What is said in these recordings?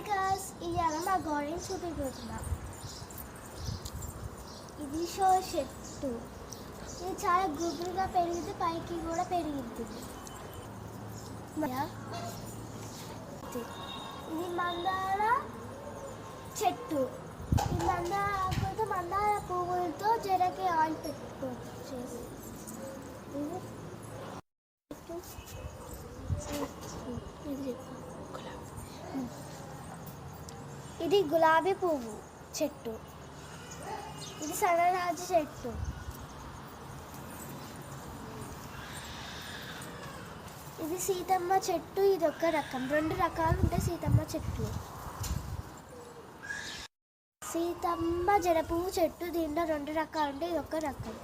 Girls ఇవాళ మా గోడని చూపిపోతున్నా ఇది షో చెట్టు ఇది చాలా గుబురుగా పెరిగింది పైకి కూడా పెరిగింది ఇది మందార చెట్టు ఈ మందార ఆకులతో మందార పువ్వులతో జరకి ఆయిల్ పెట్టుకోవచ్చు ఇది ఇది గులాబీ పువ్వు చెట్టు. ఇది సన్నరాజు చెట్టు. ఇది సీతమ్మ చెట్టు ఇది ఒక రకం. రెండు రకాలు ఉంటాయి సీతమ్మ చెట్లు సీతమ్మ జడపువ్వు చెట్టు దీంట్లో రెండు రకాలు ఉంటాయి ఇది ఒక రకం.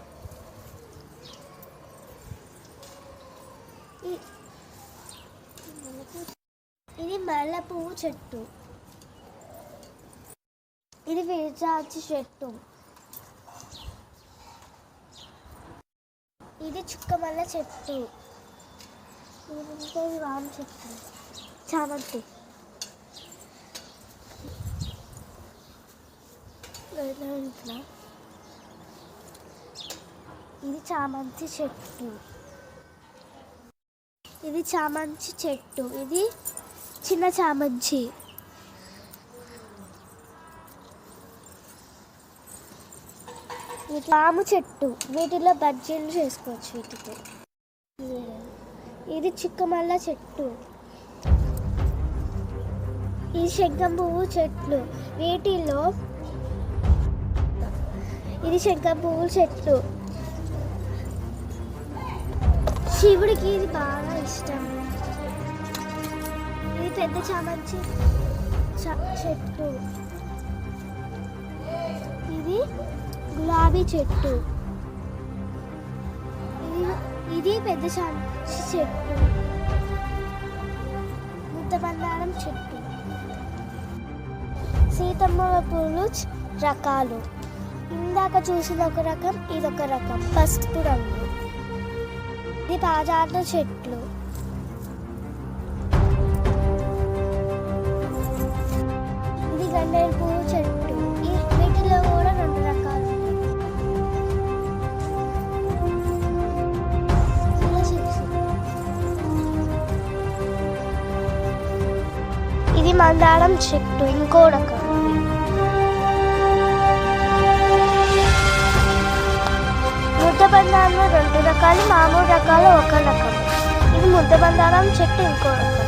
ఇది మల్లె పువ్వు చెట్టు. ఇది విరజాజి చెట్టు ఇది చుక్కమల్ల చెట్టు ఇది వామ చెట్టు చామంతి ఇది చామంతి చెట్టు ఇది చామంతి చెట్టు ఇది చిన్న చామంతి పాము చెట్టు. వీటిలో బజ్జీలు చేసుకోవచ్చు వీటితో ఇది చిక్కమల్ల చెట్టు. ఇది శంఖం పువ్వు చెట్లు. వీటిలో ఇది శంఖం పువ్వు చెట్టు శివుడికి ఇది బాగా ఇష్టం. ఇది పెద్ద చామంతి చెట్టు. ఇది గులాబీ చెట్టు. ఇది పెద్ద చెట్టు. ముద్దబండారం చెట్టు. సీతమ్మ పూలు రకాలు. ఇందాక చూసిన ఒక రకం ఇదొక రకం. పసుపు రంగు. ఇది పాజాట చెట్లు. మందారం చెట్టు ఇంకో రకం ముద్ద రెండు రకాలు మామూలు రకాలు ఒక రకం. ఇది ముద్దబందారం చెట్టు ఇంకో రకం